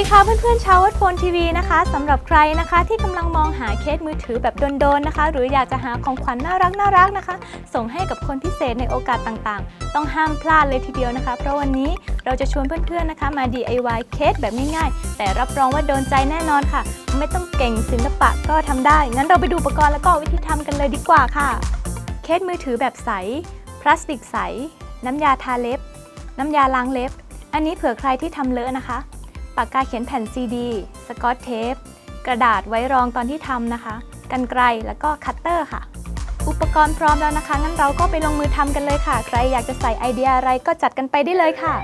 ดีค่ะเพื่อนๆชาววัดโฟนทีวีนะคะสำหรับใครนะคะที่กำลังมองหาเคสมือถือแบบโดนๆนะคะ หรืออยากจะหาของขวัญน่ารักน่ารักนะคะ ส่งให้กับคนพิเศษในโอกาสต่างๆ ต้องห้ามพลาดเลยทีเดียวนะคะ เพราะวันนี้เราจะชวนเพื่อนๆนะคะมา DIY เคสแบบง่ายๆ แต่รับรองว่าโดนใจแน่นอนค่ะ ไม่ต้องเก่งศิลปะก็ทำได้ งั้นเราไปดูอุปกรณ์แล้วก็วิธีทำกันเลยดีกว่าค่ะ เคสมือถือแบบใส พลาสติกใส น้ำยาทาเล็บ น้ำยาล้างเล็บ อันนี้เผื่อใครที่ทำเลอะนะคะ ปากกาเขียนแผ่นซีดีสกอตเทปกระดาษไว้รองตอนที่ทำนะคะ กันไกลแล้วก็คัตเตอร์ค่ะ อุปกรณ์พร้อมแล้วนะคะ งั้นเราก็ไปลงมือทำกันเลยค่ะ ใครอยากจะใส่ไอเดียอะไรก็จัดกันไปได้เลยค่ะ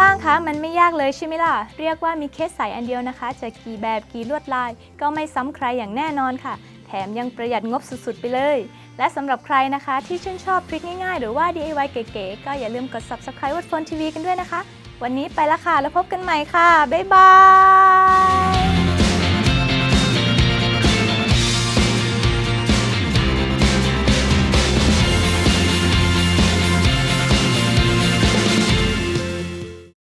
บ้างคะ มันไม่ยากเลยใช่ไหมล่ะ เรียกว่ามีเคสใสอันเดียวนะคะ จะกี่แบบกี่ลวดลาย ก็ไม่ซ้ำใครอย่างแน่นอนค่ะ แถมยังประหยัดงบสุดๆ ไปเลย และสำหรับใครนะคะที่ชื่นชอบทริคง่ายๆ หรือว่า DIY เก๋ๆ ก็อย่าลืมกด subscribe วัดโฟนทีวีกันด้วยนะคะ วันนี้ไปละค่ะ แล้วพบกันใหม่ค่ะ บ๊ายบาย